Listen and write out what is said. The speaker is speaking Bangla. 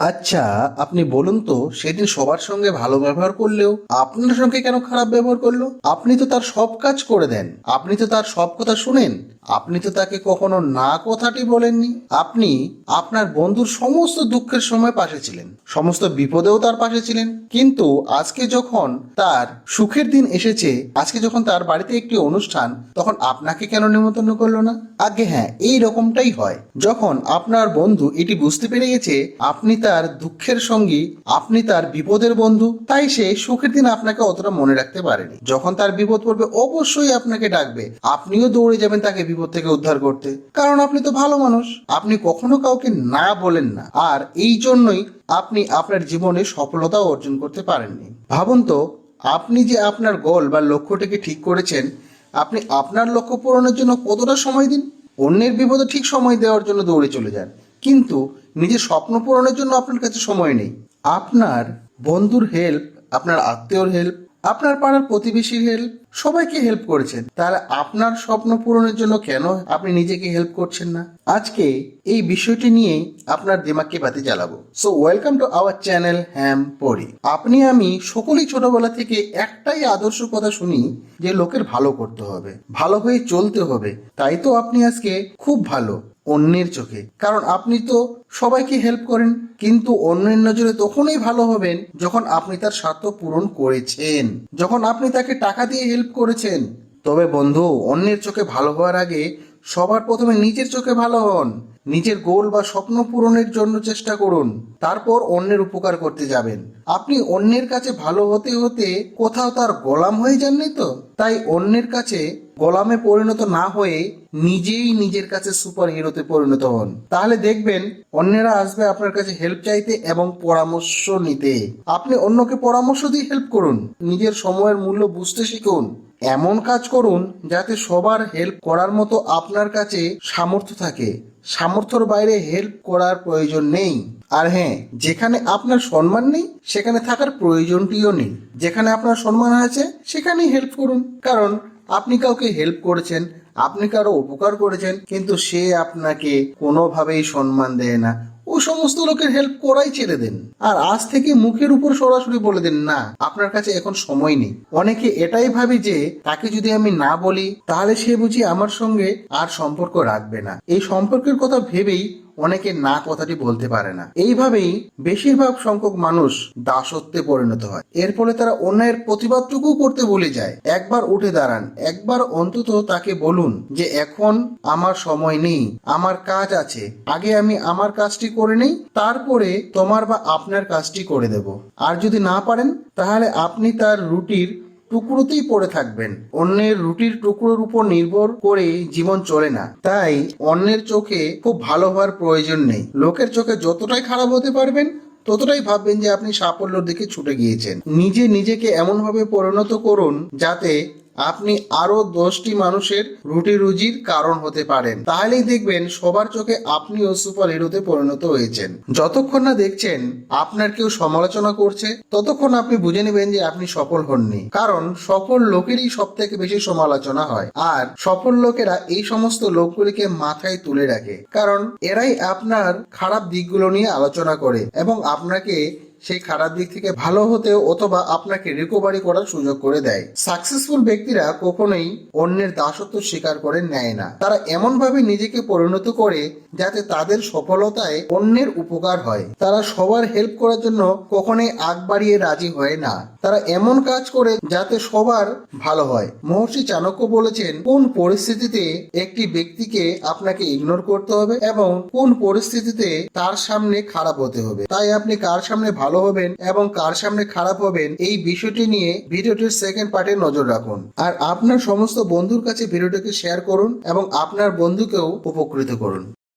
আচ্ছা আপনি বলুন তো, সেদিন সবার সঙ্গে ভালো ব্যবহার করলেও আপনার সঙ্গে কেন খারাপ ব্যবহার করল? আপনি তো তার সব কাজ করে দেন। আপনি তো তার সব কথা শুনেন। আপনি তো তাকে কখনো না কথাটি বলেননি। আপনি আপনার বন্ধুর সমস্ত দুঃখের সময় পাশে ছিলেন। সমস্ত বিপদেও তার পাশে ছিলেন। কিন্তু আজকে যখন তার সুখের দিন এসেছে, আজকে যখন তার বাড়িতে একটি অনুষ্ঠান, তখন আপনাকে কেন নিমন্ত্রণ করল না? আগে হ্যাঁ এই রকমটাই হয়। যখন আপনার বন্ধু এটি বুঝতে পেরে গেছে, আপনি তার দুঃখের সঙ্গী, আপনি তার বিপদের বন্ধু, তাই সে সুখের দিন আপনাকে অতটা মনে রাখতে পারেনি। যখন তার বিপদ পড়বে, অবশ্যই আপনাকে ডাকবে। আপনিও দৌড়ে যাবেন তাকে বিপদ থেকে উদ্ধার করতে। কারণ আপনি তো ভালো মানুষ। আপনি কখনো কাউকে না বলেন না। আর এই জন্যই আপনি আপনার জীবনে সফলতা অর্জন করতে পারেননি। ভাবুন তো, আপনি যে আপনার গোল বা লক্ষ্যটাকে ঠিক করেছেন, আপনি আপনার লক্ষ্য পূরণের জন্য কতটা সময় দিন? অন্যের বিপদে ঠিক সময় দেওয়ার জন্য দৌড়ে চলে যান। কিন্তু নিজের স্বপ্ন পূরণের জন্য আপনার কাছে সময় নেই। আপনার বন্ধুর হেল্প আপনার আত্মীয়র হেল্প আপনার পাড়ার প্রতিবেশীর হেল্প সবাইকে হেল্প করেছেন। তাহলে আপনার স্বপ্ন পূরণের জন্য কেন আপনি নিজেকে হেল্প করছেন না? আজকে এই বিষয়টি নিয়ে আপনার দিমাগকে বাতি জ্বালাবো। So welcome to our channel হ্যাম পড়ি আপনি, আমি সকলেই ছোটবেলা থেকে একটাই আদর্শ কথা শুনি যে, লোকের ভালো করতে হবে, ভালো হয়ে চলতে হবে। তাই তো আপনি আজকে খুব ভালো। অন্যের চোখে। কারণ আপনি তো সবাইকে হেল্প করেন, কিন্তু অন্যের নজরে তখনই ভালো হবেন যখন আপনি তার স্বার্থ পূরণ করেছেন। যখন আপনি তাকে টাকা দিয়ে হেল্প করেছেন। তবে বন্ধু, অন্যের চোখে ভালো হওয়ার আগে সবার প্রথমে নিজের চোখে ভালো হন। নিজের গোল বা স্বপ্ন পূরণের জন্য চেষ্টা করুন। তারপর অন্যের উপকার করতে যাবেন। আপনি অন্যের কাছে ভালো হতে হতে কোথাও তার গোলাম হয়ে যাননি তো? তাই অন্যের কাছে গোলামে পরিণত না হয়ে নিজেই নিজের কাছে সুপার হিরোতে পরিণত হন। তাহলে দেখবেন, অন্যেরা আসবে আপনার কাছে হেল্প চাইতে এবং পরামর্শ নিতে। আপনি অন্যকে পরামর্শ দিয়ে হেল্প করুন, নিজের সময়ের মূল্য বুঝতে শিখুন। এমন কাজ করুন যাতে সবার হেল্প করার মতো আপনার কাছে সামর্থ্য থাকে। সামর্থ্যর বাইরে হেল্প করার প্রয়োজন নেই। আর হ্যাঁ যেখানে আপনার সম্মান নেই, সেখানে থাকার প্রয়োজনটিও নেই। যেখানে আপনার সম্মান আছে, সেখানেই হেল্প করুন। কারণ আপনি কাউকে হেল্প করেছেন, আপনি কারও উপকার করেছেন, কিন্তু সে আপনাকে কোনোভাবেই সম্মান দেয় না। ও সমস্ত লোকের হেল্প করাই ছেড়ে দেন। আর আজ থেকে মুখের উপর সরাসরি বলে দেন, না, আপনার কাছে এখন সময় নেই। অনেকে এটাই ভাবে যে, তাকে যদি আমি না বলি, তাহলে সে বুঝি আমার সঙ্গে আর সম্পর্ক রাখবে না। এই সম্পর্কের কথা ভেবেই অনেকে না কথাটি বলতে পারে না। এইভাবেই বেশিরভাগ সংখ্যক মানুষ দাসত্বে পরিণত হয়। এর ফলে তারা অন্যায়ের প্রতিবাদটুকু করতে ভুলে যায়। একবার উঠে দাঁড়ান, একবার অন্তত তাকে বলুন যে, এখন আমার সময় নেই, আমার কাজ আছে, আগে আমি আমার কাজটি করে নেই, তারপরে তোমার বা আপনার কাজটি করে দেব। আর যদি না পারেন, তাহলে আপনি তার রুটির টুকরোতেই পড়ে থাকবেন। অন্যের রুটির টুকরোর উপর নির্ভর করে জীবন চলে না। তাই অন্যের চোখে খুব ভালো হওয়ার প্রয়োজন নেই। লোকের চোখে যতটাই খারাপ হতে পারবেন, ততটাই ভাববেন যে আপনি সাফল্যের দিকে ছুটে গিয়েছেন। নিজে নিজেকে এমনভাবে পরিণত করুন যাতে আপনি আরও দশটি মানুষের রুটি রুজির কারণ হতে পারেন। তাহলেই দেখবেন সবার চোখে আপনিও সুপার হিরোতে পরিণত হয়েছেন। যতক্ষণ না দেখছেন আপনার কেউ সমালোচনা করছে, ততক্ষণ আপনি বুঝে নেবেন যে আপনি সফল হননি। কারণ সফল লোকেরই সব থেকে বেশি সমালোচনা হয়। আর সফল লোকেরা এই সমস্ত লোকগুলিকে মাথায় তুলে রাখে। কারণ এরাই আপনার খারাপ দিকগুলো নিয়ে আলোচনা করে এবং আপনাকে সেই খারাপ দিক থেকে ভালো হতে অথবা আপনাকে রিকভারি করার সুযোগ করে দেয়। সাকসেসফুল ব্যক্তিরা কখনোই অন্যের দাসত্ব স্বীকার করে নেয় না। তারা এমন ভাবে নিজেকে পরিণত করে যাতে তাদের সফলতায় অন্যের উপকার হয়। তারা সবার হেল্প করার জন্য কখনোই আগ বাড়িয়ে রাজি হয় না। তারা এমন কাজ করে যাতে সবার ভালো হয়। মহর্ষি চাণক্য বলেছেন, কোন পরিস্থিতিতে একটি ব্যক্তিকে আপনাকে ইগনোর করতে হবে এবং কোন পরিস্থিতিতে তার সামনে খারাপ হতে হবে। তাই আপনি কার সামনে ভালো হবেন এবং কার সামনে খারাপ হবেন এই বিষয়টি নিয়ে ভিডিওটির সেকেন্ড পার্টে নজর রাখুন। আর আপনার সমস্ত বন্ধুর কাছে ভিডিওটিকে শেয়ার করুন এবং আপনার বন্ধুকেও উপকৃত করুন।